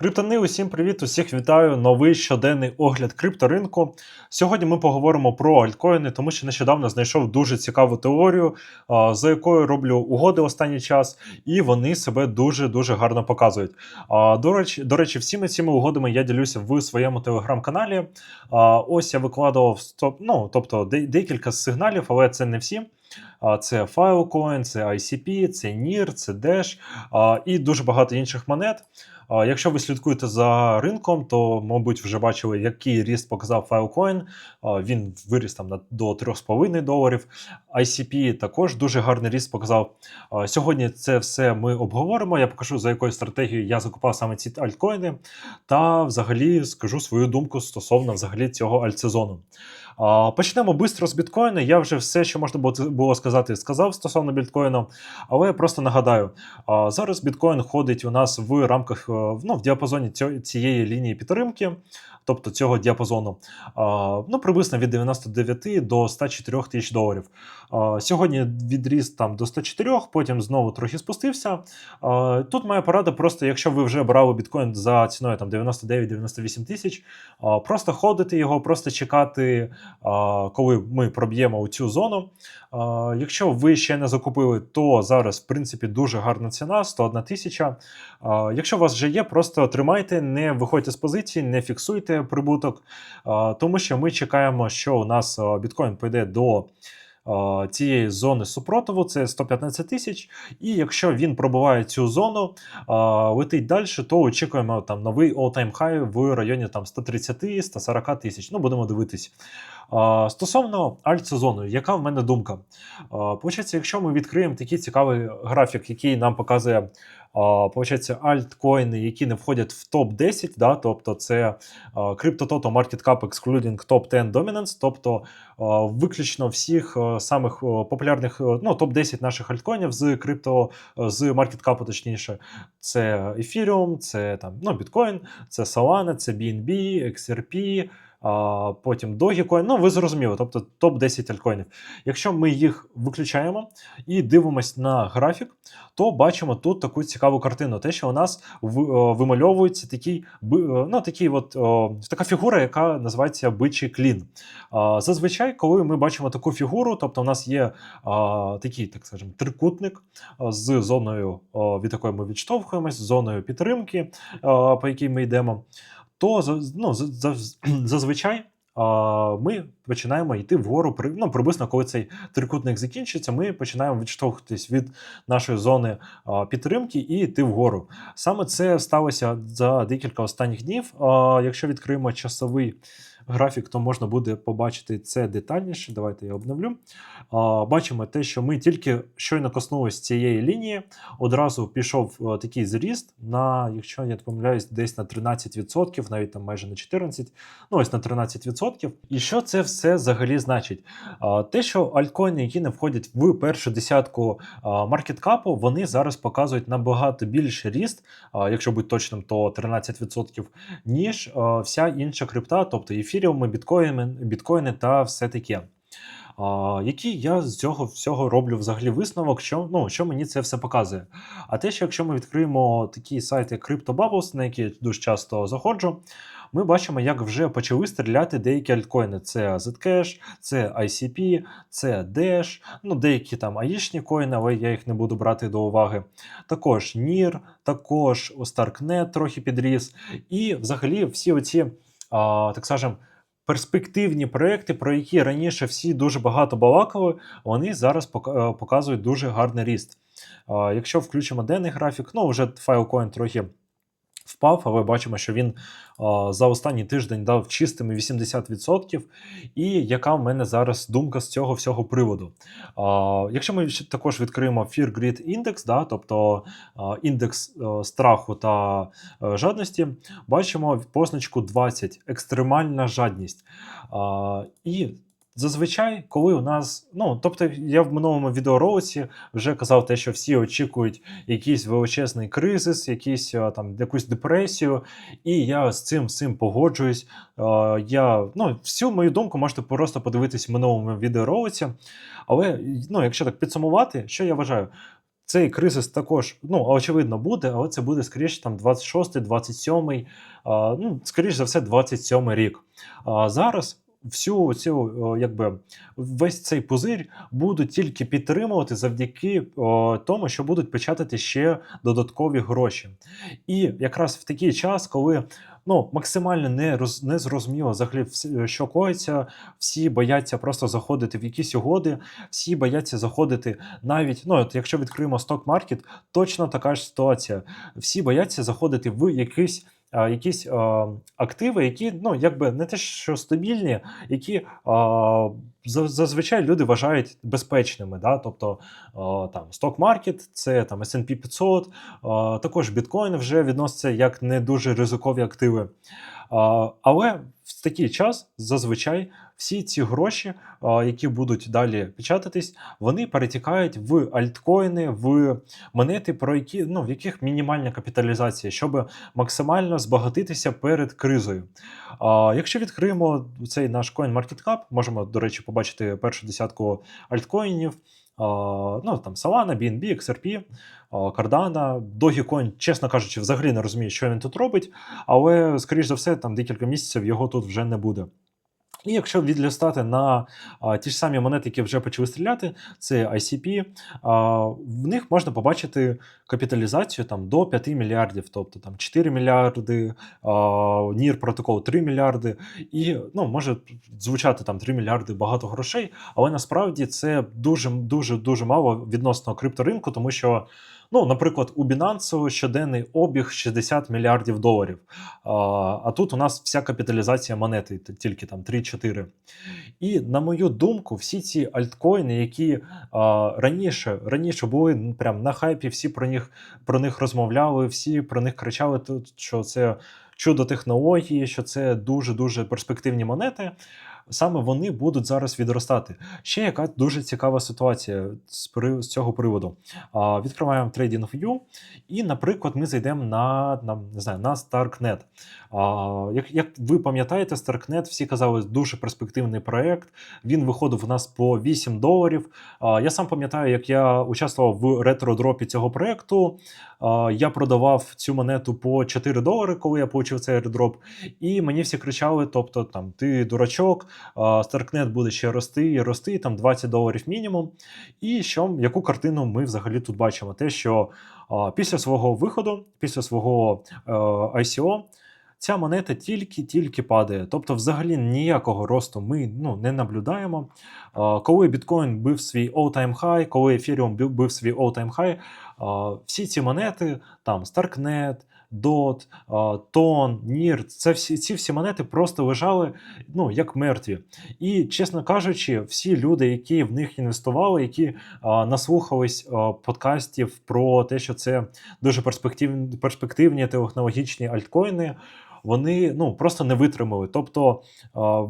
Криптони, усім привіт! Усіх вітаю! Новий щоденний огляд крипторинку. Сьогодні ми поговоримо про альткоїни, тому що нещодавно знайшов дуже цікаву теорію, за якою роблю угоди останній час, і вони себе дуже дуже гарно показують. До речі, до речі, всіми цими угодами я ділюся в своєму телеграм-каналі. Ось я викладував ну, тобто декілька сигналів, але це не всі. Це Filecoin, це ICP, це NIR, це Dash і дуже багато інших монет. Якщо ви слідкуєте за ринком, то, мабуть, вже бачили, який ріст показав Filecoin. Він виріс там до 3,5 доларів. ICP також дуже гарний ріст показав. Сьогодні це все ми обговоримо. Я покажу, за якою стратегією я закупав саме ці альткоїни, та взагалі скажу свою думку стосовно взагалі цього альтсезону. Почнемо швидко з біткоїна. Я вже все, що можна було- сказати, сказав стосовно біткоїна, але я просто нагадаю: зараз біткоін ходить у нас в рамках е, ну, в діапазоні цієї лінії підтримки, тобто цього діапазону, ну, приблизно від 99 до 104 тисяч доларів. Сьогодні відріс там до 104, потім знову трохи спустився. Тут моя порада, просто якщо ви вже брали біткоін за ціною там 99-98 тисяч, просто ходити його, просто чекати, коли ми проб'ємо цю зону. Якщо ви ще не закупили, то зараз, в принципі, дуже гарна ціна 101 тисяча. Якщо у вас вже є, просто тримайте, не виходьте з позиції, не фіксуйте прибуток, тому що ми чекаємо, що у нас біткоін пойде до. Цієї зони супротиву це 115 тисяч, і якщо він пробиває цю зону, летить далі, то очікуємо там новий all-time high в районі там 130-140 тисяч. Ну, будемо дивитись. Стосовно альт-сезону, яка в мене думка? Получається, якщо ми відкриємо такий цікавий графік, який нам показує получається, альткоїни, які не входять в топ-10, да, тобто це а, Crypto Total Market Cap Excluding Top 10 Dominance, тобто виключно всіх самих популярних, ну, топ-10 наших альткоїнів з крипто, з Market Cap, точніше, це Ethereum, це там, ну, Bitcoin, це Solana, це BNB, XRP, потім Dogecoin, ну ви зрозуміли, тобто топ-10 альткоїнів. Якщо ми їх виключаємо і дивимось на графік, то бачимо тут таку цікаву картину. Те, що у нас в- вимальовується такий, ну, такий от, така фігура, яка називається бичий клін. Зазвичай, коли ми бачимо таку фігуру, тобто у нас є такий, так скажемо, трикутник з зоною, від якої ми відштовхуємось, з зоною підтримки, по якій ми йдемо, то ну, за- за- зазвичай. Ми починаємо йти вгору ну, приблизно, коли цей трикутник закінчиться, ми починаємо відштовхуватись від нашої зони підтримки і йти вгору. Саме це сталося за декілька останніх днів. Якщо відкриємо часовий графік, то можна буде побачити це детальніше. Давайте я обновлю. Бачимо те, що ми тільки щойно коснулись цієї лінії, одразу пішов е, такий зріст на, якщо я не помиляюсь, десь на 13%, навіть там майже на 14%, ну ось на 13%. І що це все взагалі значить? Те, що альткоїни, які не входять в першу десятку маркеткапу, вони зараз показують набагато більший ріст, якщо бути точним, то 13%, ніж вся інша крипта, тобто ефіріуми, біткоїни, біткоїни та все таке. А, який я з цього всього роблю взагалі висновок, що, ну, що мені це все показує. А те, що якщо ми відкриємо такі сайти як CryptoBubbles, на які я дуже часто заходжу, ми бачимо, як вже почали стріляти деякі альткоїни. Це Zcash, це ICP, це Dash, ну деякі там аїшні коїни, але я їх не буду брати до уваги. Також NIR, також Starknet трохи підріс. І взагалі всі оці, а, так скажем, перспективні проекти, про які раніше всі дуже багато балакали, вони зараз е, показують дуже гарний ріст. Якщо включимо денний графік, ну вже Filecoin трохи впав, але бачимо, що він за останній тиждень дав чистими 80%. І яка в мене зараз думка з цього всього приводу? Якщо ми також відкриємо Fear Greed Index, да, тобто індекс е, страху та е, жадності, бачимо позначку 20 екстремальна жадність. І Зазвичай, коли у нас, ну тобто, я в минулому відеоролиці вже казав те, що всі очікують якийсь величезний кризис, якийсь там якусь депресію, і я з цим всім погоджуюсь. Я ну всю мою думку можете просто подивитись в минулому відеоролиці. Але ну, якщо так підсумувати, що я вважаю, цей кризис також, ну, очевидно, буде, але це буде скоріше там 26, 27, а, ну, скоріш за все, 27 рік. А зараз всю цю, якби весь цей пузир будуть тільки підтримувати завдяки тому, що будуть печатати ще додаткові гроші. І якраз в такий час, коли ну, максимально не, роз, не зрозуміло взагалі, що коїться, всі бояться просто заходити в якісь угоди, всі бояться заходити навіть, ну, от якщо відкриємо сток-маркет, точно така ж ситуація. Всі бояться заходити в якийсь. Якісь активи, які ну якби не те, що стабільні, які зазвичай люди вважають безпечними. Да? Тобто там сток-маркет, це там S&P 500, також біткоін вже відноситься як не дуже ризикові активи. Але в такий час зазвичай всі ці гроші, які будуть далі печататись, вони перетікають в альткоїни, в монети, про які ну в яких мінімальна капіталізація, щоб максимально збагатитися перед кризою. Якщо відкриємо цей наш CoinMarketCap, можемо, до речі, побачити першу десятку альткоїнів. Ну там Solana, BNB, XRP, Cardano, Dogecoin, чесно кажучи, взагалі не розумію, що він тут робить, але, скоріш за все, там декілька місяців його тут вже не буде. І якщо відлістати на а, ті ж самі монети, які вже почали стріляти, це ICP, а, в них можна побачити капіталізацію там до 5 мільярдів, тобто там 4 мільярди, а, NIR протокол 3 мільярди, і ну, може звучати там 3 мільярди багато грошей, але насправді це дуже дуже дуже мало відносно крипторинку, тому що. Ну, наприклад, у Binance щоденний обіг 60 мільярдів доларів. А, а тут у нас вся капіталізація монети тільки там 3-4. І на мою думку, всі ці альткоїни, які а, раніше, раніше були прям на хайпі, всі про них, про них розмовляли, всі про них кричали, тут, що це чудо технології, що це дуже дуже перспективні монети. Саме вони будуть зараз відростати. Ще яка дуже цікава ситуація з, при- з цього приводу. А, відкриваємо TradingView, і, наприклад, ми зайдемо на, на, не знаю, на Starknet. А, як, як ви пам'ятаєте, Starknet всі казали, дуже перспективний проект. Він виходив у нас по 8 доларів. А, я сам пам'ятаю, як я участвував в ретро-дропі цього проекту. А, я продавав цю монету по 4 долари, коли я отримав цей airdrop. І мені всі кричали: тобто, там, ти дурачок, а, Starknet буде ще рости і рости, там 20 доларів мінімум. І що, яку картину ми взагалі тут бачимо? Те, що а, після свого виходу, після свого е, ICO, ця монета тільки-тільки падає. Тобто, взагалі ніякого росту ми ну, не наблюдаємо. Коли біткоін бив свій all-time high, коли Ethereum бив, свій all-time high, всі ці монети, там Starknet, а, TON, NIR, це всі, ці всі монети просто лежали ну, як мертві. І, чесно кажучи, всі люди, які в них інвестували, які а, наслухались а, подкастів про те, що це дуже перспективні, перспективні технологічні альткоїни. Вони ну просто не витримали. Тобто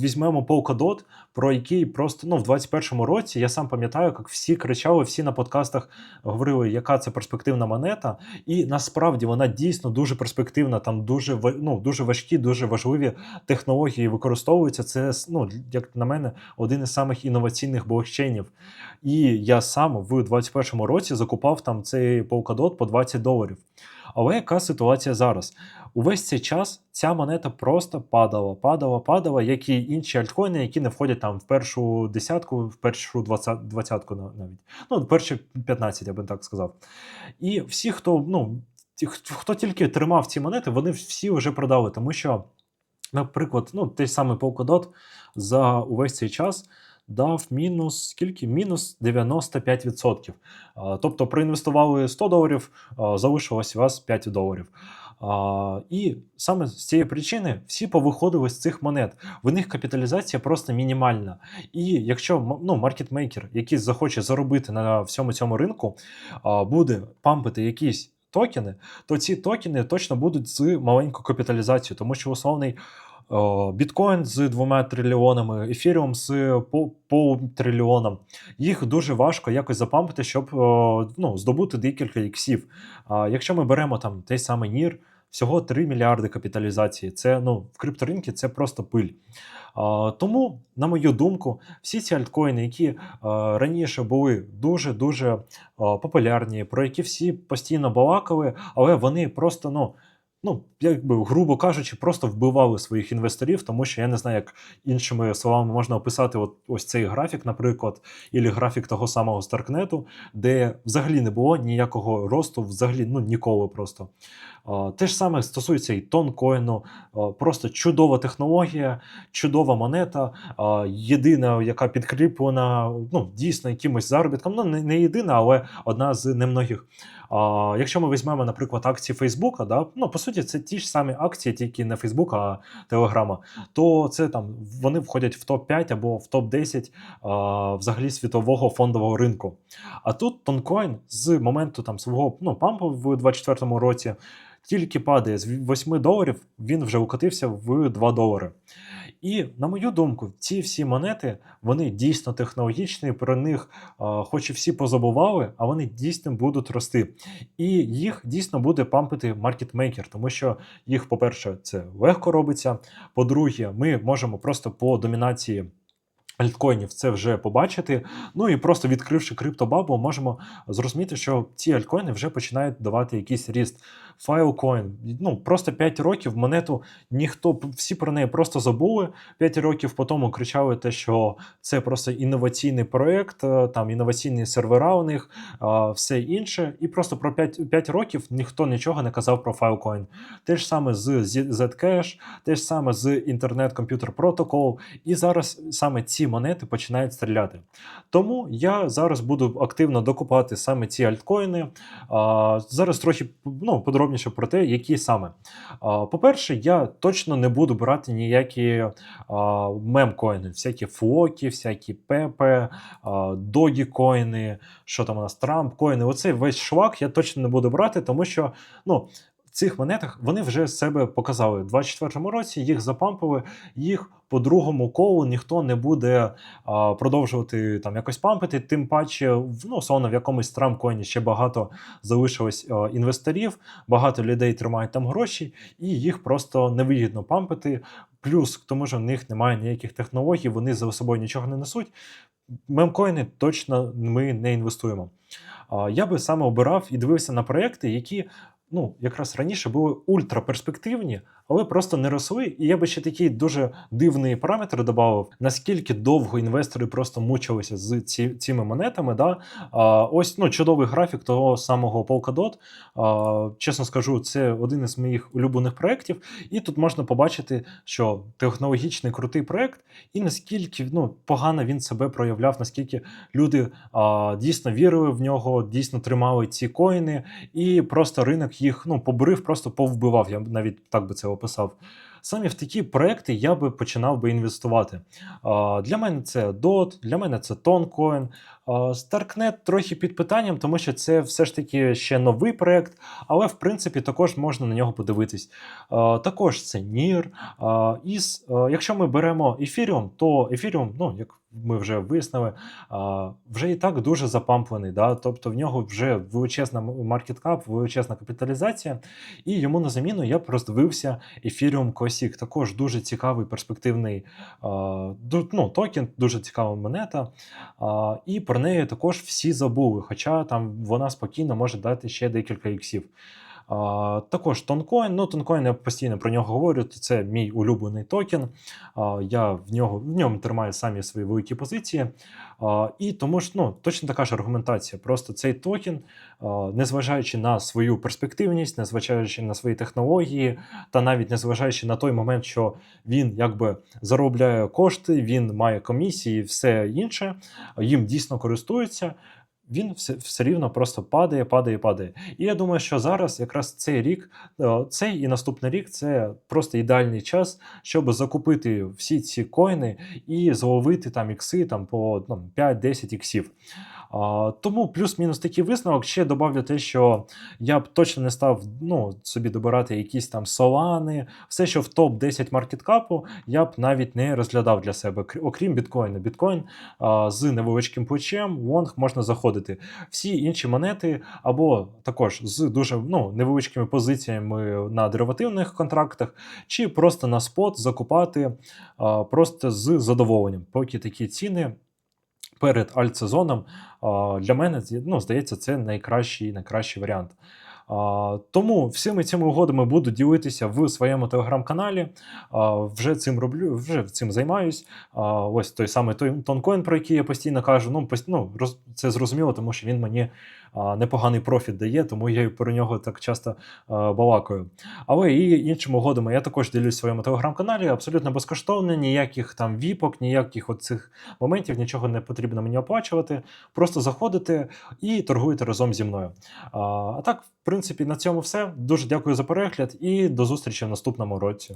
візьмемо Polkadot, про який просто ну в 21-му році я сам пам'ятаю, як всі кричали, всі на подкастах говорили, яка це перспективна монета, і насправді вона дійсно дуже перспективна. Там дуже ну, дуже важкі, дуже важливі технології використовуються. Це ну, як на мене, один із самих інноваційних блокчейнів. І я сам в 21-му році закупав там цей Polkadot по 20 доларів. Але яка ситуація зараз? Увесь цей час ця монета просто падала, падала, падала, як і інші альткоїни, які не входять там в першу десятку, в першу двадцятку нав- навіть. Ну, в перші 15, я би так сказав. І всі, хто, ну, хто тільки тримав ці монети, вони всі вже продали, тому що, наприклад, ну, той самий Polkadot за увесь цей час дав мінус скільки? Мінус 95%. Тобто проінвестували 100 доларів, залишилось у вас 5 доларів. І саме з цієї причини всі повиходили з цих монет. В них капіталізація просто мінімальна. І якщо ну, маркетмейкер, який захоче заробити на всьому цьому ринку, буде пампити якісь токени, то ці токени точно будуть з маленькою капіталізацією, тому що основний о, біткоін з двома трильйонами, ефіріум з пол- полутрильйоном. Їх дуже важко якось запампити, щоб ну, здобути декілька іксів. Якщо ми беремо там той самий NIR, всього 3 мільярди капіталізації. Це ну в крипторинку це просто пиль. Тому, на мою думку, всі ці альткоїни, які а, раніше були дуже дуже популярні, про які всі постійно балакали, але вони просто ну. Ну, якби грубо кажучи, просто вбивали своїх інвесторів, тому що я не знаю, як іншими словами можна описати от ось цей графік, наприклад, і графік того самого Старкнету, де взагалі не було ніякого росту, взагалі ну ніколи просто. А, те ж саме стосується і тонкоїну, просто чудова технологія, чудова монета, а, єдина, яка підкріплена ну, дійсно якимось заробітком. Ну, не, єдина, але одна з немногих. Якщо ми візьмемо, наприклад, акції Фейсбука, да, ну по суті, це ті ж самі акції, тільки не Фейсбука, а Телеграма, то це там вони входять в топ 5 або в топ 10 а, взагалі світового фондового ринку. А тут тонкоін з моменту там свого ну, пампу в 2024 році. Тільки падає з 8 доларів, він вже укотився в 2 долари. І на мою думку, ці всі монети вони дійсно технологічні. Про них, а, хоч і всі позабували, а вони дійсно будуть рости. І їх дійсно буде пампити маркетмейкер, тому що їх, по-перше, це легко робиться. По-друге, ми можемо просто по домінації. Альткоїнів це вже побачити. Ну і просто відкривши криптобабу, можемо зрозуміти, що ці альткоїни вже починають давати якийсь ріст. Filecoin, ну просто 5 років монету ніхто всі про неї просто забули. 5 років по тому кричали те, що це просто інноваційний проект, е, там інноваційні сервера у них, все інше. І просто про 5 5 років ніхто нічого не казав про Filecoin. Те ж саме з Zcash, те ж саме з Computer Protocol. І зараз саме ці монети починають стріляти. Тому я зараз буду активно докупати саме ці альткоїни. Зараз трохи ну, подробніше про те, які саме. По-перше, я точно не буду брати ніякі мемкоїни, всякі флоки, всякі пепе, догікоїни, що там у нас Трамп-коїни. Оцей весь шлак я точно не буду брати, тому що ну, цих монетах вони вже себе показали. У 24-му році їх запампили, їх по другому колу ніхто не буде а, продовжувати там якось пампити. Тим паче, ну, условно, в якомусь трамкоїні ще багато залишилось а, інвесторів, багато людей тримають там гроші, і їх просто невигідно пампити. Плюс к тому, що в них немає ніяких технологій, вони за собою нічого не несуть. Мемкоїни точно ми не інвестуємо. Я би саме обирав і дивився на проекти, які ну, якраз раніше були ультраперспективні, але просто не росли. І я би ще такий дуже дивний параметр додав, наскільки довго інвестори просто мучилися з ці, цими монетами. Да? А, Ось ну, чудовий графік того самого Polkadot. А, Чесно скажу, це один із моїх улюблених проєктів. І тут можна побачити, що технологічний крутий проєкт, і наскільки ну, погано він себе проявляв, наскільки люди а, дійсно вірили в нього, дійсно тримали ці коїни, і просто ринок їх ну, побрив, просто повбивав. Я навіть так би це описав. Саме в такі проекти я би починав би інвестувати. Для мене це DOT, для мене це Toncoin. Starknet трохи під питанням, тому що це все ж таки ще новий проект, але в принципі також можна на нього подивитись. Також це NIR. Із, Якщо ми беремо Ethereum, то Ethereum, ну, як ми вже вияснили, вже і так дуже запамплений. Да? Тобто в нього вже величезна маркеткап, величезна капіталізація, і йому на заміну я роздивився Ethereum Classic. Також дуже цікавий перспективний ну, токен, дуже цікава монета. І про неї також всі забули, хоча там вона спокійно може дати ще декілька іксів. Також тонкоін. Ну, тонкоін я постійно про нього говорю. Це мій улюблений токен. Я в нього в ньому тримаю самі свої великі позиції. І тому ж ну, точно така ж аргументація. Просто цей токен, незважаючи на свою перспективність, незважаючи на свої технології, та навіть незважаючи на той момент, що він якби заробляє кошти, він має комісії і все інше, їм дійсно користуються він все все рівно просто падає, падає, падає. І я думаю, що зараз якраз цей рік, е, цей і наступний рік це просто ідеальний час, щоб закупити всі ці коїни і зловити там ікси там по там, 5-10 іксів. Тому плюс-мінус такий висновок. Ще добавлю те, що я б точно не став ну, собі добирати якісь там солани, все, що в топ-10 маркеткапу, я б навіть не розглядав для себе, окрім біткоїна. Біткоін з невеличким плечем, лонг можна заходити. Всі інші монети, або також з дуже ну, невеличкими позиціями на деривативних контрактах, чи просто на спот закупати просто з задоволенням, поки такі ціни. Перед альтсезоном для мене ну, здається, це найкращий, найкращий варіант. Тому всіми цими угодами буду ділитися в своєму телеграм-каналі. Вже цим роблю, вже цим займаюсь. Ось той самий тонкоін, про який я постійно кажу. Ну, ну це зрозуміло, тому що він мені непоганий профіт дає, тому я про нього так часто балакаю. Але і іншими угодами я також ділюсь своєму телеграм-каналі, абсолютно безкоштовно, ніяких там віпок, ніяких оцих моментів, нічого не потрібно мені оплачувати. Просто заходите і торгуєте разом зі мною. А, так, в принципі, на цьому все. Дуже дякую за перегляд і до зустрічі в наступному році.